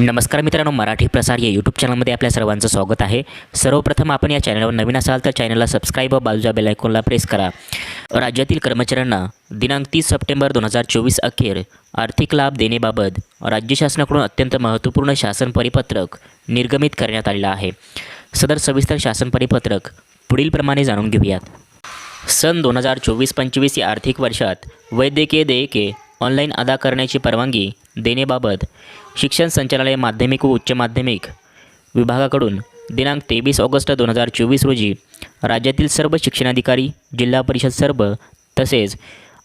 नमस्कार मित्रांनो मराठी प्रसार या यूट्यूब चॅनलमध्ये आपल्या सर्वांचं स्वागत आहे. सर्वप्रथम आपण या चॅनलवर नवीन असाल तर चॅनलला सबस्क्राईब व बाजूच्या बेलायकॉनला प्रेस करा. राज्यातील कर्मचाऱ्यांना दिनांक तीस सप्टेंबर दोन हजार चोवीस अखेर आर्थिक लाभ देण्याबाबत राज्य शासनाकडून अत्यंत महत्त्वपूर्ण शासन परिपत्रक निर्गमित करण्यात आलेलं आहे. सदर सविस्तर शासन परिपत्रक पुढीलप्रमाणे जाणून घेऊयात. सन दोन हजार चोवीस पंचवीस या आर्थिक वर्षात वैद्यकीय देयके ऑनलाईन अदा करण्याची परवानगी देण्याबाबत शिक्षण संचालनालय माध्यमिक व उच्च माध्यमिक विभागाकडून दिनांक तेवीस ऑगस्ट दोन हजार चोवीस रोजी राज्यातील सर्व शिक्षणाधिकारी जिल्हा परिषद सर्व तसेच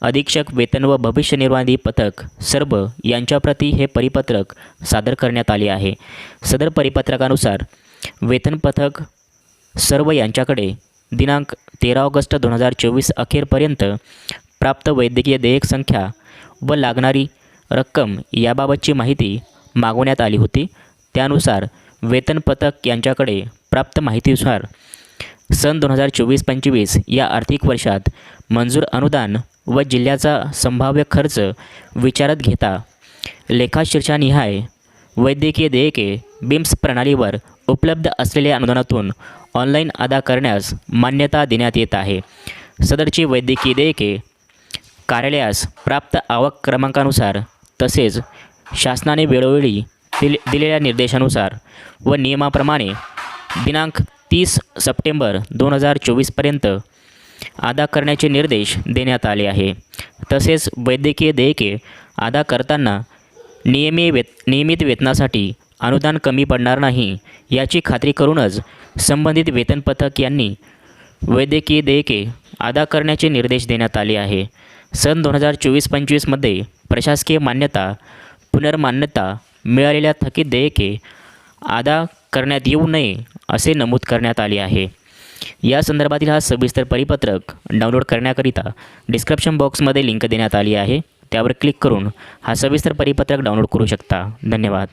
अधीक्षक वेतन व भविष्य निर्वाही पथक सर्व यांच्याप्रती हे परिपत्रक सादर करण्यात आले आहे. सदर परिपत्रकानुसार वेतन पथक सर्व यांच्याकडे दिनांक तेरा ऑगस्ट दोन हजार चोवीस अखेरपर्यंत प्राप्त वैद्यकीय देयक संख्या व लागणारी रक्कम याबाबतची माहिती मागवण्यात आली होती. त्यानुसार वेतन पथक यांच्याकडे प्राप्त माहितीनुसार सन दोन हजार चोवीस पंचवीस या आर्थिक वर्षात मंजूर अनुदान व जिल्ह्याचा संभाव्य खर्च विचारात घेता लेखाशीर्षानिहाय वैद्यकीय देयके बिम्स प्रणालीवर उपलब्ध असलेल्या अनुदानातून ऑनलाईन अदा करण्यास मान्यता देण्यात येत आहे. सदरची वैद्यकीय देयके कार्यालयास प्राप्त आवक क्रमांकानुसार तसेच शासनाने वेळोवेळी दिले दिलेल्या निर्देशानुसार व नियमाप्रमाणे दिनांक तीस सप्टेंबर दोन हजार चोवीसपर्यंत अदा करण्याचे निर्देश देण्यात आले आहे. तसेच वैद्यकीय देयके अदा करताना नियमी वेत नियमित वेतनासाठी अनुदान कमी पडणार नाही याची खात्री करूनच संबंधित वेतन पथक यांनी वैद्यकीय देयके अदा करण्याचे निर्देश देण्यात आले आहे. सन दोन हजार चोवीस पंचवीसमध्ये प्रशासकीय मान्यता पुनर्मान्यता मिळालेल्या थकीत देयके अदा करण्यात येऊ नये असे नमूद करण्यात आले आहे. या संदर्भातील हा सविस्तर परिपत्रक डाउनलोड करण्याकरिता डिस्क्रिप्शन बॉक्समध्ये लिंक देण्यात आली आहे. त्यावर क्लिक करून हा सविस्तर परिपत्रक डाउनलोड करू शकता. धन्यवाद.